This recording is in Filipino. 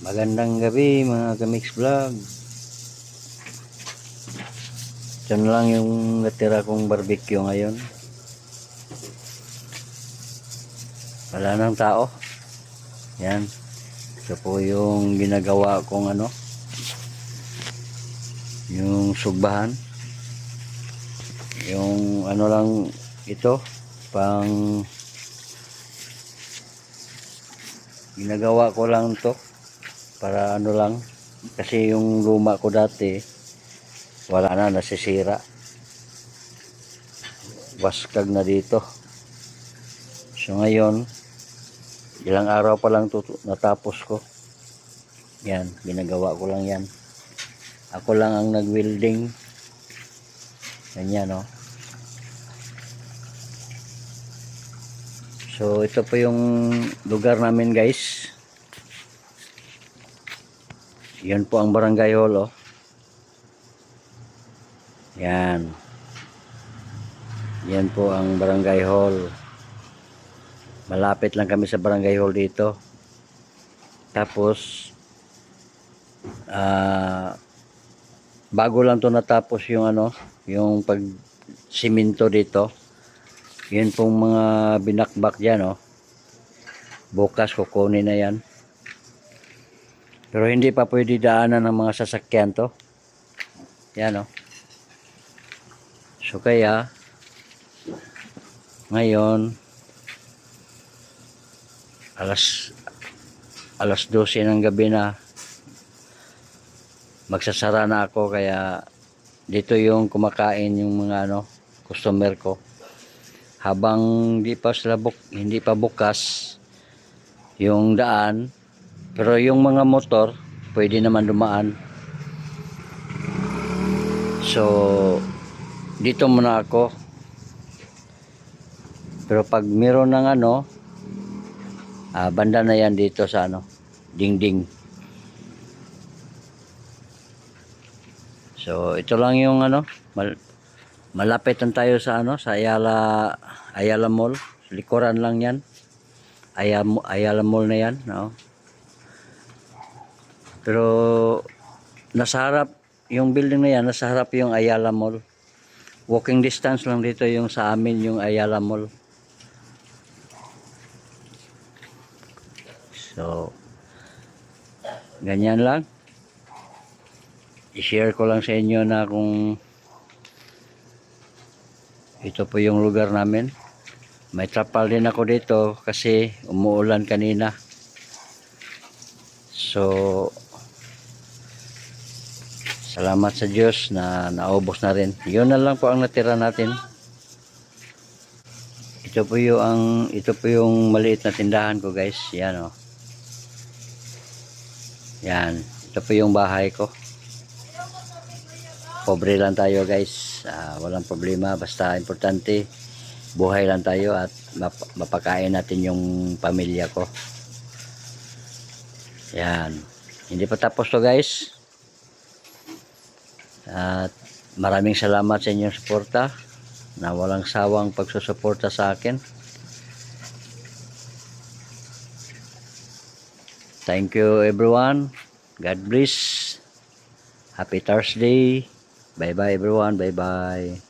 Magandang gabi mga Kamix Vlog. Na lang yung natira kong barbecue ngayon. Wala nang tao. Yan. Ito po yung ginagawa kong ano. Yung sugbahan. Yung ano lang ito. Pang ginagawa ko lang to para ano lang kasi yung luma ko dati wala na nasisira. Waskag na dito. So ngayon ilang araw pa lang natapos ko. Yan ginagawa ko lang yan. Ako lang ang nag welding ganyan no so ito po yung lugar namin guys yan po ang barangay hall, oh. Yan. Yan po ang barangay hall. Malapit lang kami sa barangay hall dito. Tapos, ah, bago lang to natapos yung ano, yung pag siminto dito. Yan pong mga binakbak dyan, oh. Bukas kukunin na yan. Pero hindi pa pwede daanan ng mga sasakyan to. Yan o. So kaya, ngayon, alas, alas 12 ng gabi na, magsasara na ako kaya dito yung kumakain yung mga ano, customer ko. Habang hindi pa sila buk, hindi pa bukas yung daan, pero yung mga motor, pwede naman dumaan. So, dito muna ako. Pero pag meron ng ano, ah, banda na yan dito sa ano, dingding. So, ito lang yung ano, mal malapit lang tayo sa ano, sa Ayala, Ayala Mall. Likuran lang yan. Ayala, Ayala Mall na yan, no? Pero nasa harap yung building na yan, nasa harap yung Ayala Mall. Walking distance lang dito yung sa amin yung Ayala Mall. So ganyan lang. I-share ko lang sa inyo na kung ito po yung lugar namin. May trapal din ako dito kasi umuulan kanina. So, salamat sa Diyos na naubos na rin. Yun na lang po ang natira natin. Ito po yung ang ito po yung maliit na tindahan ko, guys. Yan oh. Yan, ito po yung bahay ko. Pobre lang tayo, guys. Ah, walang problema basta importante buhay lang tayo at map mapakain natin yung pamilya ko. Yan. Hindi pa tapos to guys. At maraming salamat sa inyong suporta na walang sawang pagsusuporta sa akin. Thank you everyone. God bless. Happy Thursday. Bye bye everyone. Bye bye.